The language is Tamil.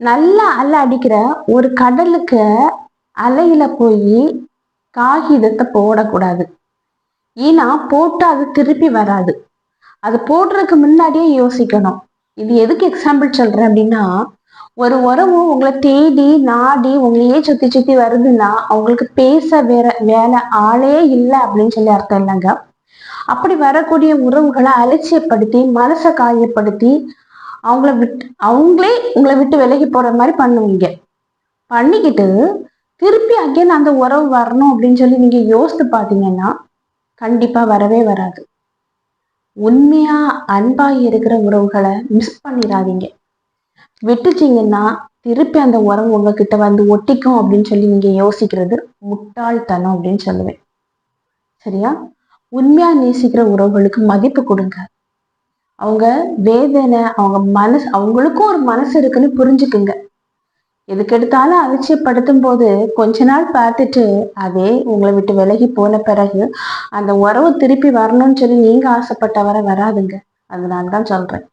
நல்லா அலை அடிக்கிற ஒரு கடலுக்கு அலையில போய் காகிதத்தை போடக்கூடாது. ஏன்னா போட்டு அது திருப்பி வராது. அது போடுறதுக்கு முன்னாடியே யோசிக்கணும். இது எதுக்கு எக்ஸாம்பிள் சொல்றேன் அப்படின்னா ஒரு உறவு உங்களை தேடி நாடி உங்களையே சுத்தி சுத்தி வருதுன்னா அவங்களுக்கு பேச வேற வேலை ஆளே இல்லை அப்படின்னு சொல்லி அர்த்தம் இல்லைங்க. அப்படி வரக்கூடிய உறவுகளை அலட்சியப்படுத்தி மனசை காயப்படுத்தி அவங்கள விட்டு அவங்களே உங்களை விட்டு விலகி போற மாதிரி பண்ணுவீங்க. பண்ணிக்கிட்டு திருப்பி அகைன் அந்த உறவு வரணும் அப்படின்னு சொல்லி நீங்க யோசித்து பார்த்தீங்கன்னா கண்டிப்பா வரவே வராது. உண்மையா அன்பா இருக்கிற உறவுகளை மிஸ் பண்ணிடாதீங்க விட்டுச்சீங்கன்னா திருப்பி அந்த உறவு உங்ககிட்ட வந்து ஒட்டிக்கும் அப்படின்னு சொல்லி நீங்க யோசிக்கிறது முட்டாள்தனம் அப்படின்னு சொல்லுவேன். சரியா? உண்மையா நேசிக்கிற உறவுகளுக்கு மதிப்பு கொடுங்க. அவங்க வேதனை அவங்க மனசு அவங்களுக்கும் ஒரு மனசு இருக்குன்னு புரிஞ்சுக்குங்க. எதுக்கெடுத்தாலும் அலட்சியப்படுத்தும் போது கொஞ்ச நாள் பார்த்துட்டு அதே உங்களை விட்டு விலகி போன பிறகு அந்த உறவு திருப்பி வரணும்னு சொல்லி நீங்க ஆசைப்பட்ட வர வராதுங்க. அதனால தான் சொல்றேன்.